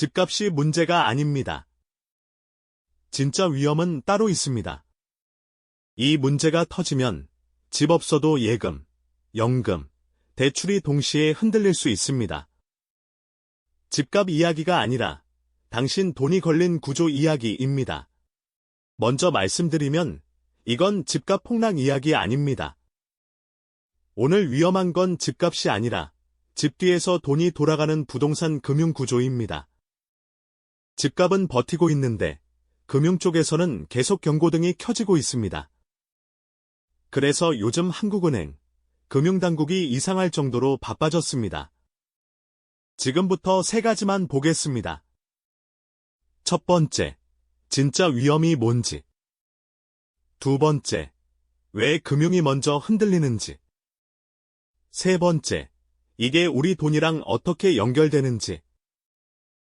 집값이 문제가 아닙니다. 진짜 위험은 따로 있습니다. 이 문제가 터지면 집 없어도 예금, 연금, 대출이 동시에 흔들릴 수 있습니다. 집값 이야기가 아니라 당신 돈이 걸린 구조 이야기입니다. 먼저 말씀드리면 이건 집값 폭락 이야기 아닙니다. 오늘 위험한 건 집값이 아니라 집 뒤에서 돈이 돌아가는 부동산 금융 구조입니다. 집값은 버티고 있는데 금융 쪽에서는 계속 경고등이 켜지고 있습니다. 그래서 요즘 한국은행, 금융당국이 이상할 정도로 바빠졌습니다. 지금부터 세 가지만 보겠습니다. 첫 번째, 진짜 위험이 뭔지. 두 번째, 왜 금융이 먼저 흔들리는지. 세 번째, 이게 우리 돈이랑 어떻게 연결되는지.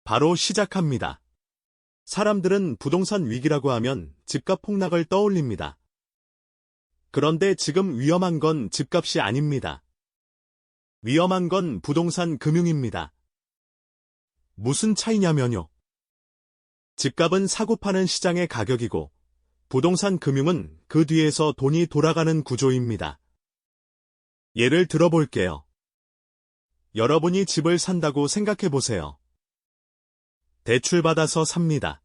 바로 시작합니다. 사람들은 부동산 위기라고 하면 집값 폭락을 떠올립니다. 그런데 지금 위험한 건 집값이 아닙니다. 위험한 건 부동산 금융입니다. 무슨 차이냐면요. 집값은 사고 파는 시장의 가격이고 부동산 금융은 그 뒤에서 돈이 돌아가는 구조입니다. 예를 들어볼게요. 여러분이 집을 산다고 생각해 보세요. 대출받아서 삽니다.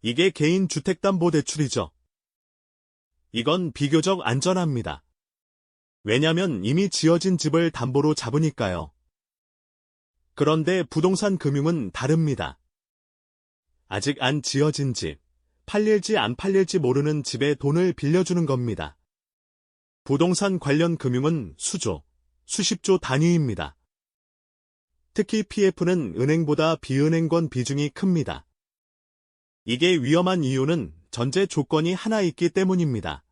이게 개인 주택담보대출이죠. 이건 비교적 안전합니다. 왜냐면 이미 지어진 집을 담보로 잡으니까요. 그런데 부동산 금융은 다릅니다. 아직 안 지어진 집, 팔릴지 안 팔릴지 모르는 집에 돈을 빌려주는 겁니다. 부동산 관련 금융은 수조, 수십조 단위입니다. 특히 PF는 은행보다 비은행권 비중이 큽니다. 이게 위험한 이유는 전제 조건이 하나 있기 때문입니다.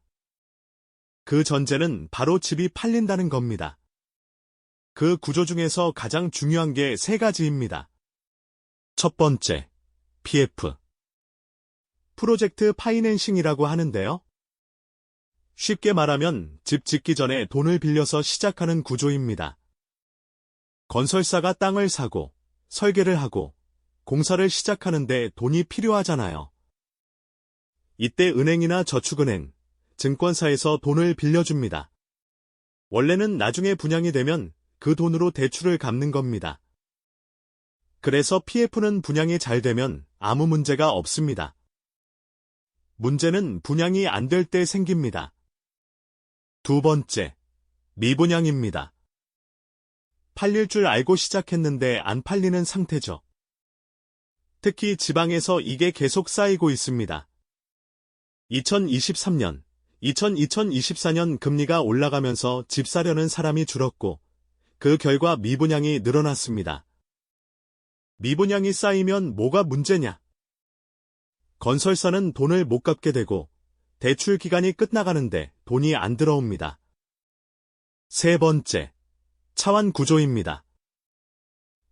그 전제는 바로 집이 팔린다는 겁니다. 그 구조 중에서 가장 중요한 게 세 가지입니다. 첫 번째, PF. 프로젝트 파이낸싱이라고 하는데요. 쉽게 말하면 집 짓기 전에 돈을 빌려서 시작하는 구조입니다. 건설사가 땅을 사고, 설계를 하고, 공사를 시작하는데 돈이 필요하잖아요. 이때 은행이나 저축은행, 증권사에서 돈을 빌려줍니다. 원래는 나중에 분양이 되면 그 돈으로 대출을 갚는 겁니다. 그래서 PF는 분양이 잘 되면 아무 문제가 없습니다. 문제는 분양이 안 될 때 생깁니다. 두 번째, 미분양입니다. 팔릴 줄 알고 시작했는데 안 팔리는 상태죠. 특히 지방에서 이게 계속 쌓이고 있습니다. 2023년, 2024년 금리가 올라가면서 집 사려는 사람이 줄었고 그 결과 미분양이 늘어났습니다. 미분양이 쌓이면 뭐가 문제냐? 건설사는 돈을 못 갚게 되고 대출 기간이 끝나가는데 돈이 안 들어옵니다. 세 번째, 차환 구조입니다.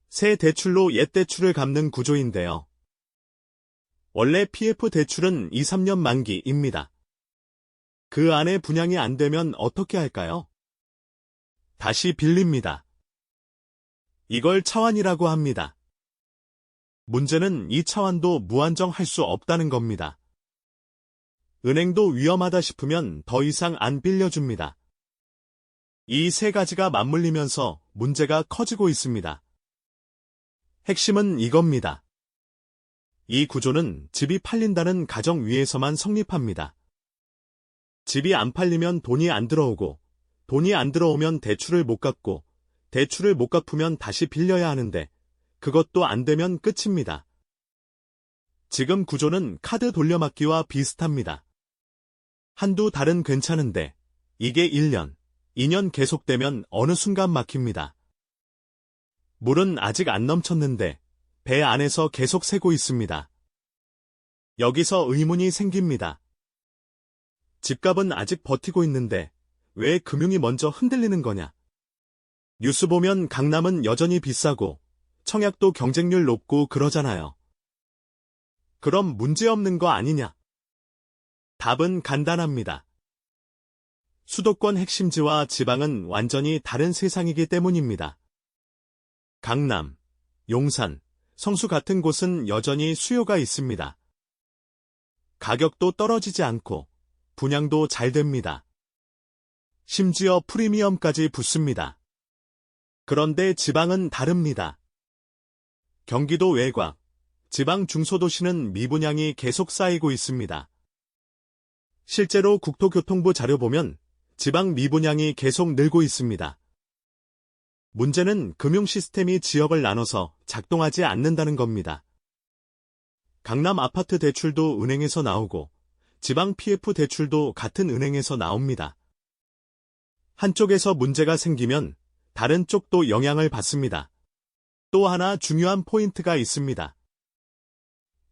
새 대출로 옛 대출을 갚는 구조인데요. 원래 PF 대출은 2, 3년 만기입니다. 그 안에 분양이 안 되면 어떻게 할까요? 다시 빌립니다. 이걸 차환이라고 합니다. 문제는 이 차환도 무한정할 수 없다는 겁니다. 은행도 위험하다 싶으면 더 이상 안 빌려줍니다. 이 세 가지가 맞물리면서 문제가 커지고 있습니다. 핵심은 이겁니다. 이 구조는 집이 팔린다는 가정 위에서만 성립합니다. 집이 안 팔리면 돈이 안 들어오고, 돈이 안 들어오면 대출을 못 갚고, 대출을 못 갚으면 다시 빌려야 하는데, 그것도 안 되면 끝입니다. 지금 구조는 카드 돌려막기와 비슷합니다. 한두 달은 괜찮은데, 이게 1년, 2년 계속되면 어느 순간 막힙니다. 물은 아직 안 넘쳤는데, 배 안에서 계속 새고 있습니다. 여기서 의문이 생깁니다. 집값은 아직 버티고 있는데 왜 금융이 먼저 흔들리는 거냐? 뉴스 보면 강남은 여전히 비싸고 청약도 경쟁률 높고 그러잖아요. 그럼 문제없는 거 아니냐? 답은 간단합니다. 수도권 핵심지와 지방은 완전히 다른 세상이기 때문입니다. 강남, 용산, 성수 같은 곳은 여전히 수요가 있습니다. 가격도 떨어지지 않고 분양도 잘 됩니다. 심지어 프리미엄까지 붙습니다. 그런데 지방은 다릅니다. 경기도 외곽, 지방 중소도시는 미분양이 계속 쌓이고 있습니다. 실제로 국토교통부 자료 보면 지방 미분양이 계속 늘고 있습니다. 문제는 금융 시스템이 지역을 나눠서 작동하지 않는다는 겁니다. 강남 아파트 대출도 은행에서 나오고 지방 PF 대출도 같은 은행에서 나옵니다. 한쪽에서 문제가 생기면 다른 쪽도 영향을 받습니다. 또 하나 중요한 포인트가 있습니다.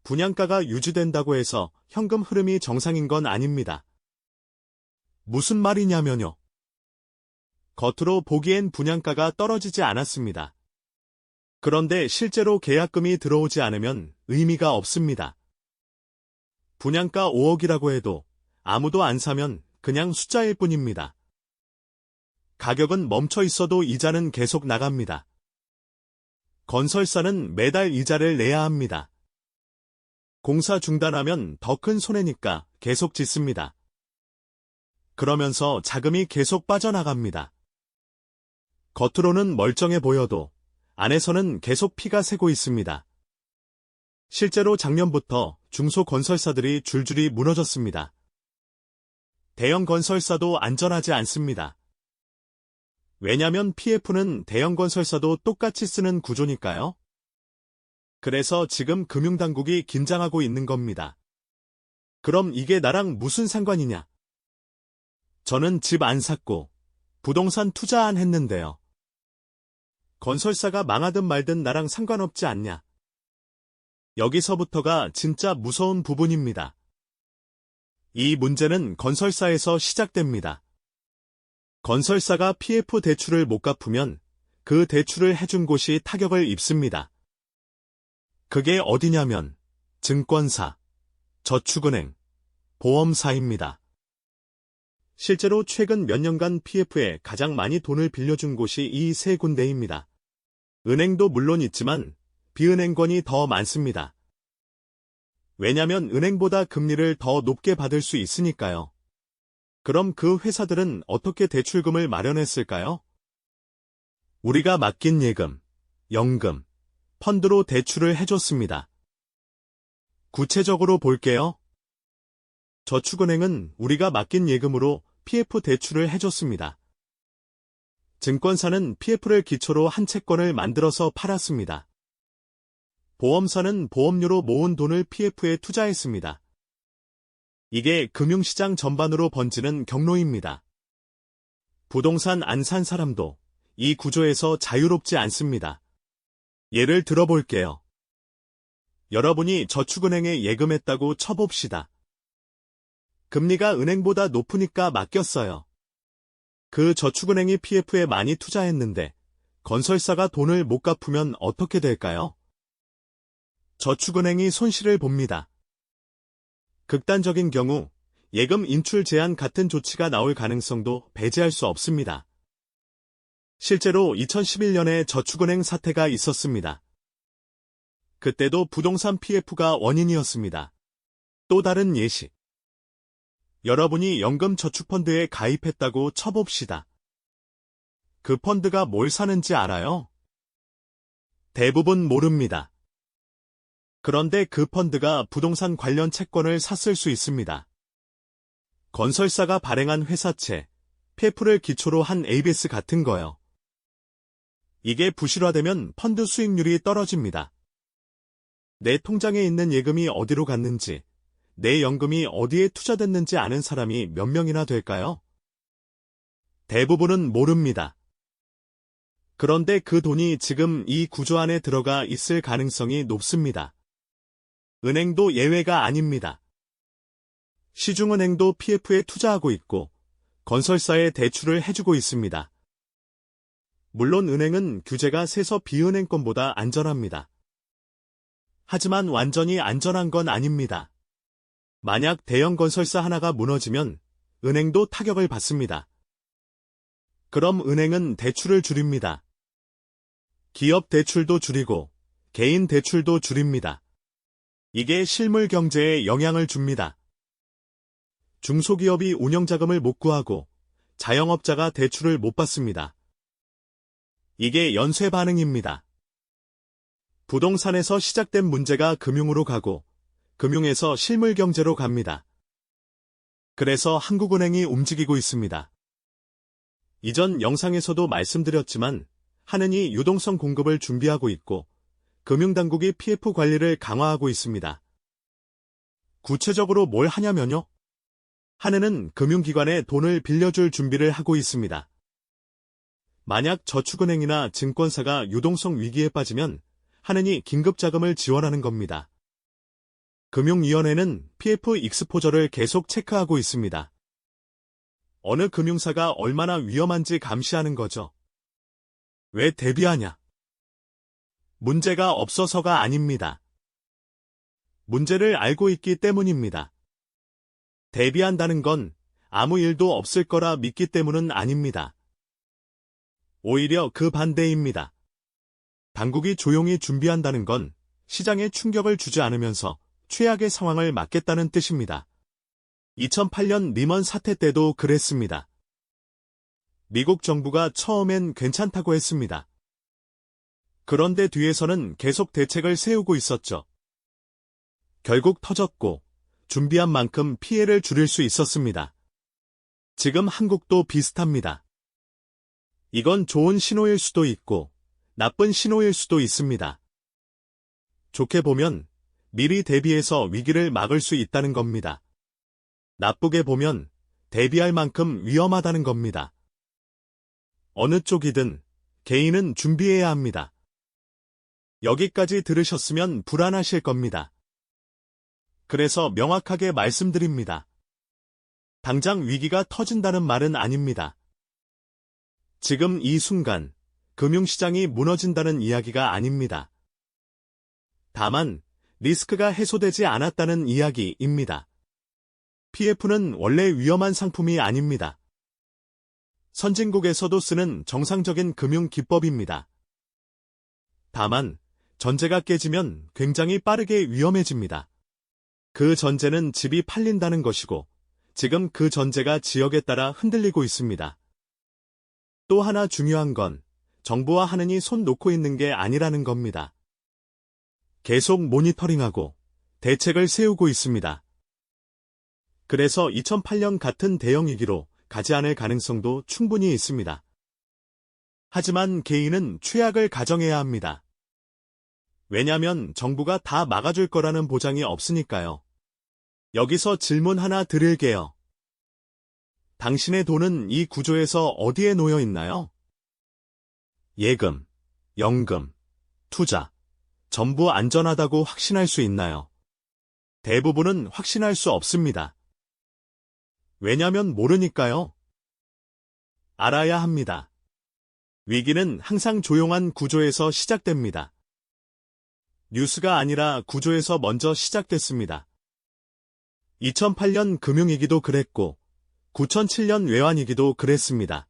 분양가가 유지된다고 해서 현금 흐름이 정상인 건 아닙니다. 무슨 말이냐면요. 겉으로 보기엔 분양가가 떨어지지 않았습니다. 그런데 실제로 계약금이 들어오지 않으면 의미가 없습니다. 분양가 5억이라고 해도 아무도 안 사면 그냥 숫자일 뿐입니다. 가격은 멈춰 있어도 이자는 계속 나갑니다. 건설사는 매달 이자를 내야 합니다. 공사 중단하면 더 큰 손해니까 계속 짓습니다. 그러면서 자금이 계속 빠져나갑니다. 겉으로는 멀쩡해 보여도 안에서는 계속 피가 새고 있습니다. 실제로 작년부터 중소 건설사들이 줄줄이 무너졌습니다. 대형 건설사도 안전하지 않습니다. 왜냐면 PF는 대형 건설사도 똑같이 쓰는 구조니까요. 그래서 지금 금융당국이 긴장하고 있는 겁니다. 그럼 이게 나랑 무슨 상관이냐? 저는 집 안 샀고 부동산 투자 안 했는데요. 건설사가 망하든 말든 나랑 상관없지 않냐? 여기서부터가 진짜 무서운 부분입니다. 이 문제는 건설사에서 시작됩니다. 건설사가 PF 대출을 못 갚으면 그 대출을 해준 곳이 타격을 입습니다. 그게 어디냐면 증권사, 저축은행, 보험사입니다. 실제로 최근 몇 년간 PF에 가장 많이 돈을 빌려준 곳이 이 세 군데입니다. 은행도 물론 있지만 비은행권이 더 많습니다. 왜냐면 은행보다 금리를 더 높게 받을 수 있으니까요. 그럼 그 회사들은 어떻게 대출금을 마련했을까요? 우리가 맡긴 예금, 연금, 펀드로 대출을 해줬습니다. 구체적으로 볼게요. 저축은행은 우리가 맡긴 예금으로 PF 대출을 해줬습니다. 증권사는 PF를 기초로 한 채권을 만들어서 팔았습니다. 보험사는 보험료로 모은 돈을 PF에 투자했습니다. 이게 금융시장 전반으로 번지는 경로입니다. 부동산 안 산 사람도 이 구조에서 자유롭지 않습니다. 예를 들어볼게요. 여러분이 저축은행에 예금했다고 쳐봅시다. 금리가 은행보다 높으니까 맡겼어요. 그 저축은행이 PF에 많이 투자했는데 건설사가 돈을 못 갚으면 어떻게 될까요? 저축은행이 손실을 봅니다. 극단적인 경우 예금 인출 제한 같은 조치가 나올 가능성도 배제할 수 없습니다. 실제로 2011년에 저축은행 사태가 있었습니다. 그때도 부동산 PF가 원인이었습니다. 또 다른 예시. 여러분이 연금 저축펀드에 가입했다고 쳐봅시다. 그 펀드가 뭘 사는지 알아요? 대부분 모릅니다. 그런데 그 펀드가 부동산 관련 채권을 샀을 수 있습니다. 건설사가 발행한 회사채, PF를 기초로 한 ABS 같은 거요. 이게 부실화되면 펀드 수익률이 떨어집니다. 내 통장에 있는 예금이 어디로 갔는지, 내 연금이 어디에 투자됐는지 아는 사람이 몇 명이나 될까요? 대부분은 모릅니다. 그런데 그 돈이 지금 이 구조 안에 들어가 있을 가능성이 높습니다. 은행도 예외가 아닙니다. 시중은행도 PF에 투자하고 있고 건설사에 대출을 해주고 있습니다. 물론 은행은 규제가 세서 비은행권보다 안전합니다. 하지만 완전히 안전한 건 아닙니다. 만약 대형 건설사 하나가 무너지면 은행도 타격을 받습니다. 그럼 은행은 대출을 줄입니다. 기업 대출도 줄이고 개인 대출도 줄입니다. 이게 실물 경제에 영향을 줍니다. 중소기업이 운영자금을 못 구하고 자영업자가 대출을 못 받습니다. 이게 연쇄 반응입니다. 부동산에서 시작된 문제가 금융으로 가고 금융에서 실물 경제로 갑니다. 그래서 한국은행이 움직이고 있습니다. 이전 영상에서도 말씀드렸지만 한은이 유동성 공급을 준비하고 있고 금융당국이 PF 관리를 강화하고 있습니다. 구체적으로 뭘 하냐면요. 한은은 금융기관에 돈을 빌려줄 준비를 하고 있습니다. 만약 저축은행이나 증권사가 유동성 위기에 빠지면 한은이 긴급자금을 지원하는 겁니다. 금융위원회는 PF 익스포저를 계속 체크하고 있습니다. 어느 금융사가 얼마나 위험한지 감시하는 거죠. 왜 대비하냐? 문제가 없어서가 아닙니다. 문제를 알고 있기 때문입니다. 대비한다는 건 아무 일도 없을 거라 믿기 때문은 아닙니다. 오히려 그 반대입니다. 당국이 조용히 준비한다는 건 시장에 충격을 주지 않으면서 최악의 상황을 막겠다는 뜻입니다. 2008년 리먼 사태 때도 그랬습니다. 미국 정부가 처음엔 괜찮다고 했습니다. 그런데 뒤에서는 계속 대책을 세우고 있었죠. 결국 터졌고 준비한 만큼 피해를 줄일 수 있었습니다. 지금 한국도 비슷합니다. 이건 좋은 신호일 수도 있고 나쁜 신호일 수도 있습니다. 좋게 보면 미리 대비해서 위기를 막을 수 있다는 겁니다. 나쁘게 보면 대비할 만큼 위험하다는 겁니다. 어느 쪽이든 개인은 준비해야 합니다. 여기까지 들으셨으면 불안하실 겁니다. 그래서 명확하게 말씀드립니다. 당장 위기가 터진다는 말은 아닙니다. 지금 이 순간 금융시장이 무너진다는 이야기가 아닙니다. 다만 리스크가 해소되지 않았다는 이야기입니다. PF는 원래 위험한 상품이 아닙니다. 선진국에서도 쓰는 정상적인 금융 기법입니다. 다만 전제가 깨지면 굉장히 빠르게 위험해집니다. 그 전제는 집이 팔린다는 것이고 지금 그 전제가 지역에 따라 흔들리고 있습니다. 또 하나 중요한 건 정부와 하느니 손 놓고 있는 게 아니라는 겁니다. 계속 모니터링하고 대책을 세우고 있습니다. 그래서 2008년 같은 대형 위기로 가지 않을 가능성도 충분히 있습니다. 하지만 개인은 최악을 가정해야 합니다. 왜냐면 정부가 다 막아줄 거라는 보장이 없으니까요. 여기서 질문 하나 드릴게요. 당신의 돈은 이 구조에서 어디에 놓여 있나요? 예금, 연금, 투자, 전부 안전하다고 확신할 수 있나요? 대부분은 확신할 수 없습니다. 왜냐면 모르니까요. 알아야 합니다. 위기는 항상 조용한 구조에서 시작됩니다. 뉴스가 아니라 구조에서 먼저 시작됐습니다. 2008년 금융위기도 그랬고 9007년 외환위기도 그랬습니다.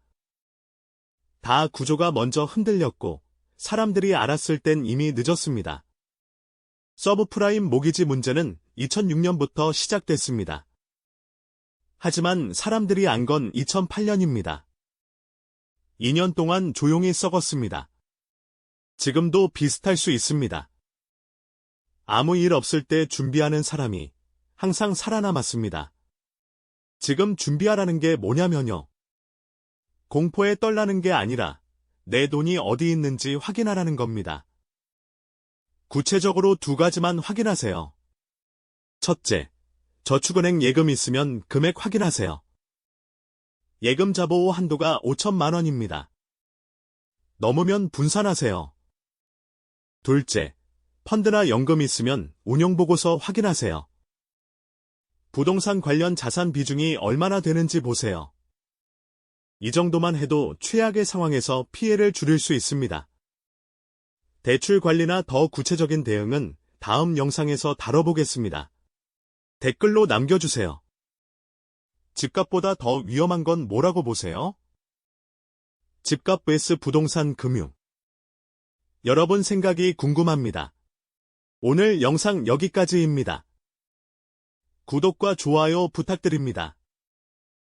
다 구조가 먼저 흔들렸고 사람들이 알았을 땐 이미 늦었습니다. 서브프라임 모기지 문제는 2006년부터 시작됐습니다. 하지만 사람들이 안 건 2008년입니다. 2년 동안 조용히 썩었습니다. 지금도 비슷할 수 있습니다. 아무 일 없을 때 준비하는 사람이 항상 살아남았습니다. 지금 준비하라는 게 뭐냐면요. 공포에 떨라는 게 아니라 내 돈이 어디 있는지 확인하라는 겁니다. 구체적으로 두 가지만 확인하세요. 첫째, 저축은행 예금 있으면 금액 확인하세요. 예금 자보호 한도가 5천만 원입니다. 넘으면 분산하세요. 둘째, 펀드나 연금 있으면 운용보고서 확인하세요. 부동산 관련 자산 비중이 얼마나 되는지 보세요. 이 정도만 해도 최악의 상황에서 피해를 줄일 수 있습니다. 대출 관리나 더 구체적인 대응은 다음 영상에서 다뤄보겠습니다. 댓글로 남겨주세요. 집값보다 더 위험한 건 뭐라고 보세요? 집값 vs 부동산 금융 여러분 생각이 궁금합니다. 오늘 영상 여기까지입니다. 구독과 좋아요 부탁드립니다.